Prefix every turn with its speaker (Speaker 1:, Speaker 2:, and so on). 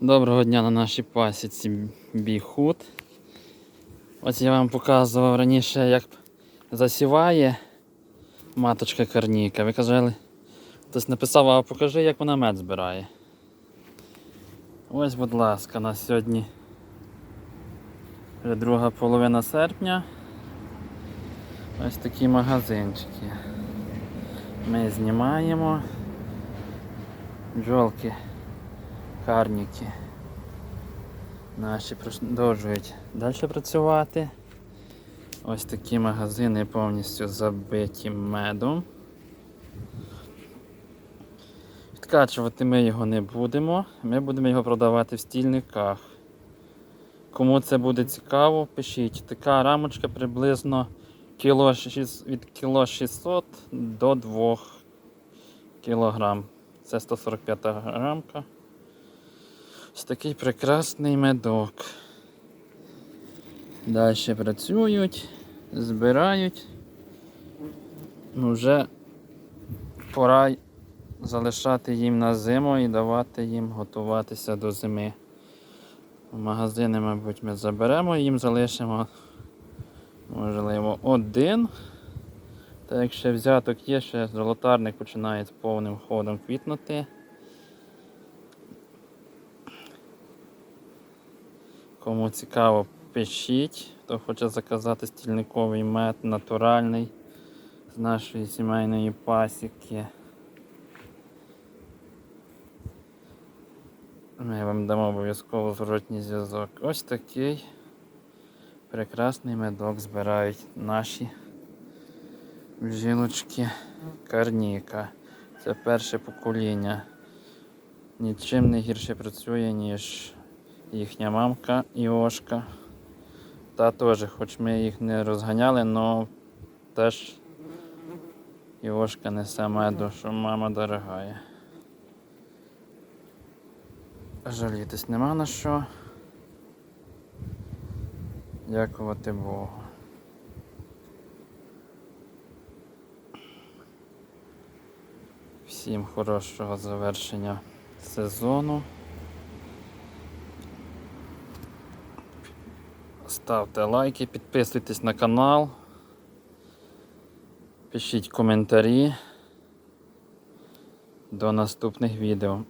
Speaker 1: Доброго дня на нашій пасіці Біхут. Ось я вам показував раніше, як засіває маточка карніка. Ви казали, хтось написав, а покажи, як вона мед збирає. Ось, будь ласка, на сьогодні вже друга половина серпня. Ось такі магазинчики. Ми знімаємо бджолки карніки. Наші продовжують далі працювати. Ось такі магазини повністю забиті медом. Відкачувати ми його не будемо, ми будемо його продавати в стільниках. Кому це буде цікаво, пишіть. Така рамочка приблизно кіло, шість- від кіло 600 до 2 кілограм. Це 145 грамка. Ось такий прекрасний медок. Далі працюють, збирають. Ну, вже пора залишати їм на зиму і давати їм готуватися до зими. Магазини, мабуть, ми заберемо, їм залишимо, можливо, один. Так як ще взяток є, ще золотарник починає повним ходом квітнути. Кому цікаво, пишіть, хто хоче заказати стільниковий мед натуральний з нашої сімейної пасіки. Ми вам дамо обов'язково зворотній зв'язок. Ось такий прекрасний медок збирають наші жіночки карніка. Це перше покоління. Нічим не гірше працює, ніж їхня мамка Іошка. Та теж, хоч ми їх не розганяли, але теж Іошка несе меду, що мама дорогая. Жалітись нема на що. Дякувати Богу. Всім хорошого завершення сезону. Ставте лайки, підписуйтесь на канал, пишіть коментарі. До наступних відео.